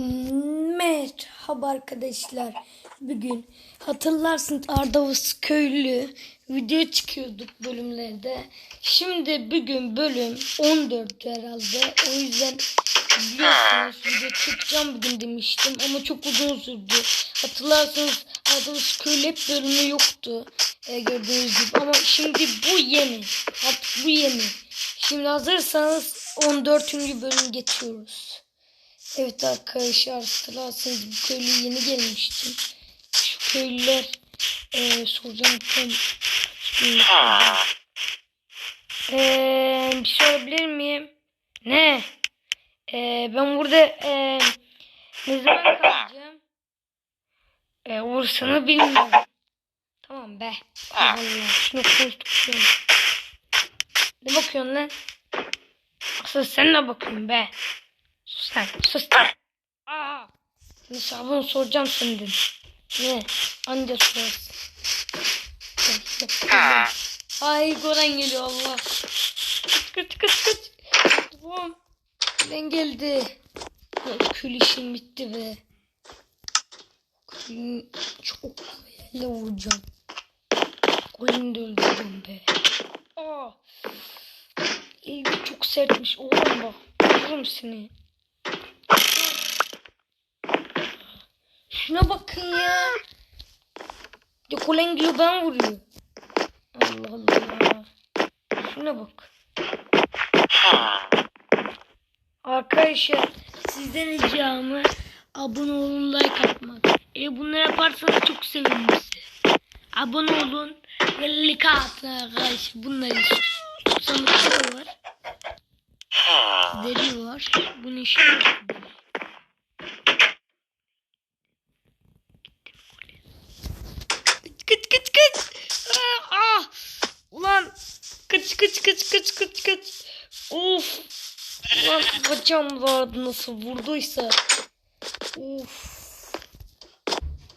Merhaba arkadaşlar. Bugün hatırlarsınız Ardavuç köylü video çıkıyorduk bölümlerde. Şimdi bugün bölüm 14 herhalde. O yüzden biliyorsunuz video çıkacağım bugün demiştim ama çok uzun sürdü. Hatırlarsanız Ardavuç köylü hep bölümü yoktu. E, gördüğünüz gibi ama şimdi bu yeni. Artık bu yeni. Şimdi hazırsanız 14. bölüm geçiyoruz. Evet arkadaşlar hatırlarsanız bu köylü yeni gelmiştim. Şu köylüler eee soracağım tam Eee bir şey sorabilir miyim? Ne? Eee ben burada eee ne zaman kalacağım? Eee Uğursan'ı bilmiyorum. Tamam be. Allah. Şunu konuştuk. Ne bakıyorsun lan? Asıl sen ne bakıyorsun be? Sus lan sus lan. Aa. Hesabını soracağım senden. Ne? Anca sorarsın. Ay Goran geliyor Allah. Kaç kaç kaç kaç. Tamam. Ben geldi. Kül işim bitti be. Külün çok hayal vuracağım. Golünü de öldüreceğim be. Aa. Elbi çok sertmiş. Oğlum bak. Vururum seni. Şuna bakın ya. Dekolengili ben vuruyor. Allah Allah. Şuna bak. Arkadaşlar sizden ricamı abone olun like atmak. E bunları yaparsanız çok sevinirim size. Abone olun ve like atın arkadaşlar. Bunları sandıkta var. Deri var. Bunun işi yok. Kıç kıç kıç. Ah, ah. Ulan kıç kıç kıç kıç kıç kıç. Of. Bacağım vardı nasıl vurduysa. Of.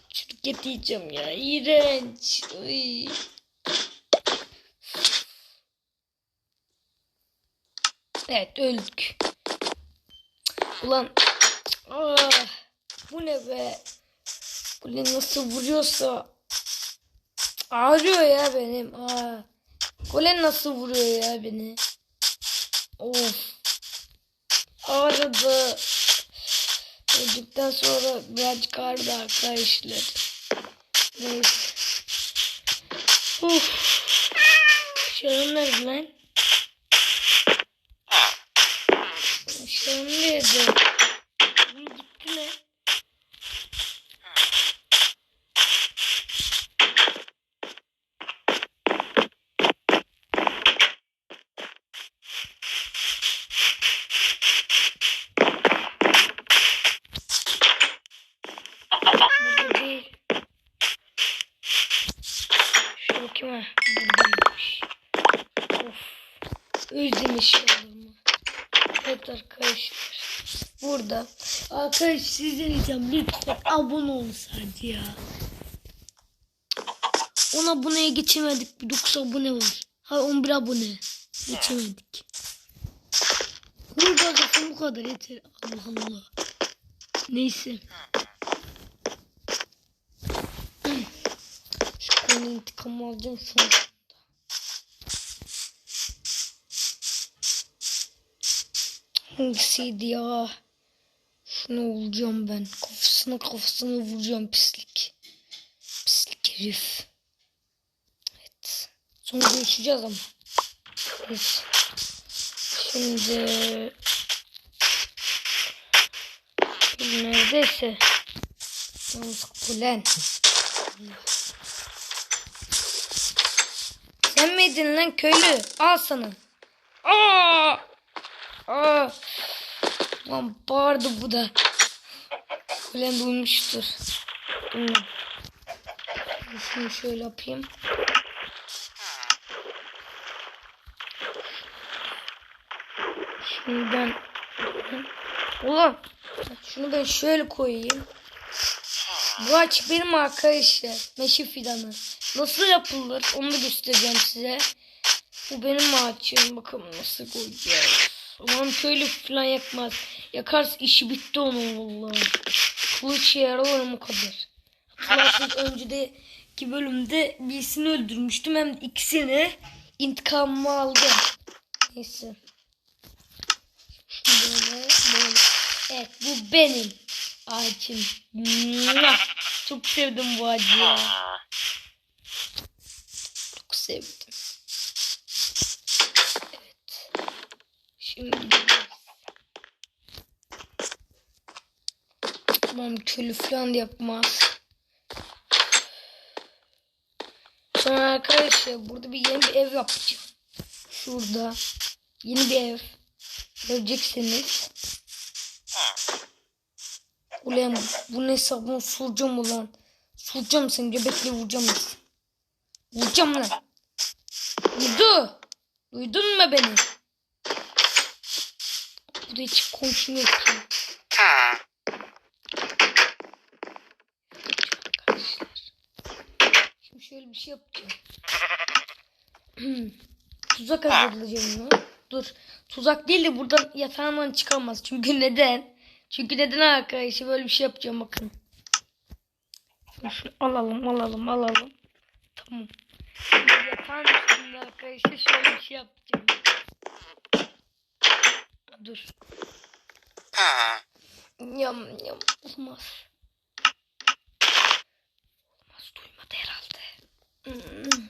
Şirket yiyeceğim ya. İğrenç. Ay. Evet öldük. Ulan. Ah, bu ne be? Bu ne nasıl vuruyorsa. Ağrıyor ya benim. Aa. Gole nasıl vuruyor ya beni? Of. Ağrıdı. Öldükten sonra birazcık ağrıdı arkadaşlar. Neyse. Uf. Şarım nerede lan? Şarım nerede? Bu gitti ne? Burada değil. Şu bakayım ha. Buradaymış. Of. Özlemiş yavrumu. Evet arkadaşlar. Burada. Arkadaşlar sizden ricam lütfen abone olun sadece ya. 10 aboneye geçemedik. Bir 9 abone var. Ha 11 abone. Geçemedik. Burada zaten bu kadar yeter. Allah Allah. Neyse. Şu konu intikamı alacağım sonra. Hangisiydi ya? Şunu vuracağım ben. Kafasına kafasına vuracağım pislik. Pislik herif. Evet. Sonra görüşeceğiz ama. Evet. Şimdi neredeyse Yalnız kulen. Sen miydin lan köylü? Al sana. Aa! Aa! Lan bağırdı bu da. Kulen duymuştur. Şunu şöyle yapayım. Şimdi ben Ulan şunu ben şöyle koyayım. Bu ağaç benim arkadaşlar. Meşe fidanı. Nasıl yapılır onu da göstereceğim size. Bu benim ağaçım. Bakalım nasıl koyacağız. Aman köylü falan yakmaz. Yakarsa işi bitti onun vallahi. Kılıç yaralarım o kadar. Hatırlarsınız önceki bölümde birisini öldürmüştüm. Hem de ikisini intikamımı aldım. Neyse. Böyle böyle. Evet bu benim ağacım. Çok sevdim bu ağacı ya. Çok sevdim. Şimdi Tamam köylü falan yapmaz. Sonra arkadaşlar burada bir yeni bir ev yapacağım. Şurada. Yeni bir ev. Göreceksiniz. Ulan bu ne sabun soracağım ulan. Soracağım seni göbekle vuracağım. Vuracağım lan. Duydu. Duydun mu beni? Burada hiç konuşmuyor ki. Arkadaşlar. Şimdi şöyle bir şey yapacağım. Tuzak hazırlayacağım bunu. Dur. Tuzak değil de buradan yatağından çıkamaz. Çünkü neden? Çünkü neden arkadaşlar böyle bir şey yapacağım bakın. Alalım alalım alalım. Tamam. Şimdi yatağın üstünde arkadaşlar şöyle bir şey yapacağım. Dur. Yam yam olmaz. Olmaz duymadı herhalde. Hmm.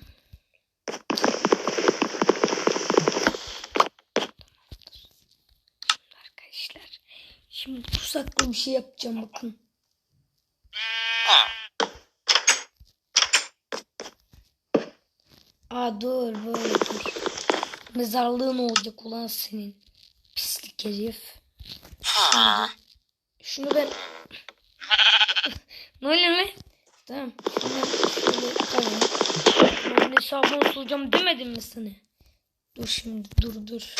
Arkadaşlar. Şimdi tuzaklı bir şey yapacağım bakın. Aa dur böyle dur. Mezarlığın olacak ulan senin. Herif. Şimdi şunu ben... ne oluyor lan? Tamam. Şunu şöyle koyalım. Ben hesabını soracağım demedim mi sana? Dur şimdi dur dur.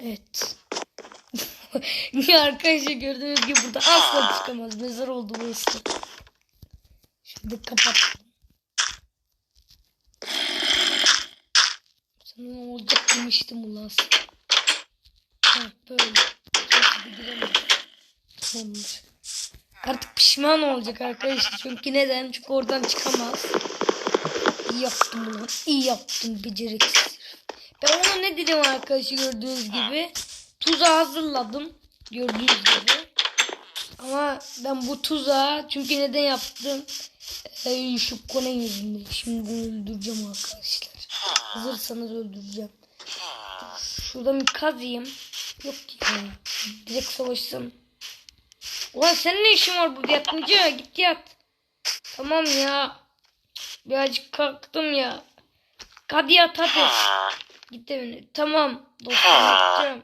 Evet. Niye arkadaşlar gördüğünüz gibi burada asla çıkamaz. Mezar oldu burası. Şimdi kapat. Sana ne olacak demiştim ulan. Tamamdır. Artık pişman olacak arkadaşlar. Çünkü neden? Çünkü oradan çıkamaz. İyi yaptım ulan. İyi yaptım beceriksiz. Ben ona ne dedim arkadaşlar gördüğünüz gibi. Tuzağı hazırladım. Gördüğünüz gibi. Ama ben bu tuzağı çünkü neden yaptım? Ee, şu kone yüzünden. Şimdi bunu öldüreceğim arkadaşlar. Hazırsanız öldüreceğim. Şuradan bir kazayım. Yok ki ya. Direkt savaşsam. Ulan senin ne işin var burada yatınca? Git yat. Tamam ya. Birazcık kalktım ya. Hadi yat hadi. Git evine. Tamam. Dostum.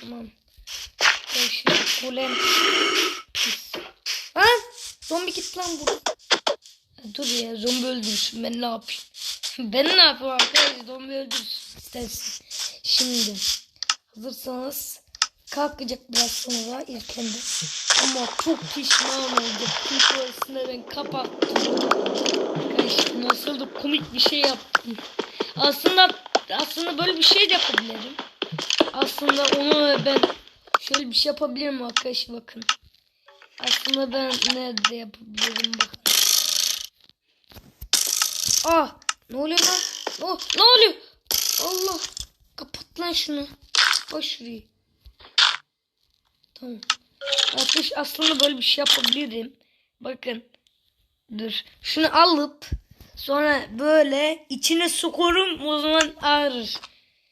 Tamam. Şimdi golem. Pis. Lan zombi git lan burada. Dur ya zombi öldürsün ben ne yapayım. ben ne yapayım arkadaşlar zombi öldürsün istersin. Şimdi hazırsanız kalkacak biraz sonra erkende. Ama çok pişman olacak. Çünkü orasını ben kapattım. Arkadaşlar nasıl da komik bir şey yaptım. Aslında aslında böyle bir şey de yapabilirim. Aslında onu ben şöyle bir şey yapabilirim arkadaşlar bakın. Aslında ben nerede yapabilirim bakın. Ah ne oluyor lan? Oh, ne oluyor? Allah kapat lan şunu. Şurayı. Tamam. Arkadaş aslında böyle bir şey yapabilirim. Bakın. Dur. Şunu alıp sonra böyle içine sokurum o zaman ağrır.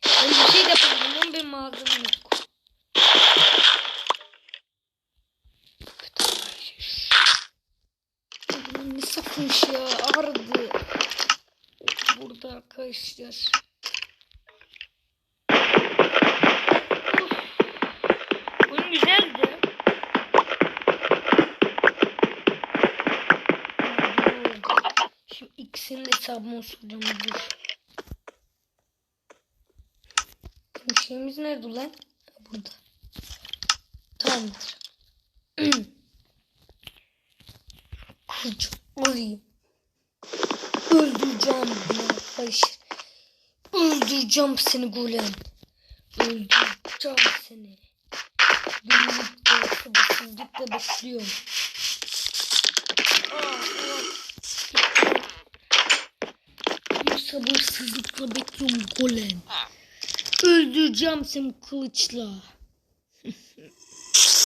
Ben bir şey de yapabilirim ama benim malzemem yok. Ne sapmış ya ağrıdı. Burada arkadaşlar. De hesabını soracağım. Dur. Şimdi şeyimiz nerede lan? Burada. Tamamdır. Kılıcı alayım. Öldüreceğim bunu arkadaşlar. Öldüreceğim seni golem. Öldüreceğim seni. Günlükte sabırsızlıkla bekliyorum. Bir sabırsızlıkla bekliyorum golem. Öldüreceğim seni kılıçla.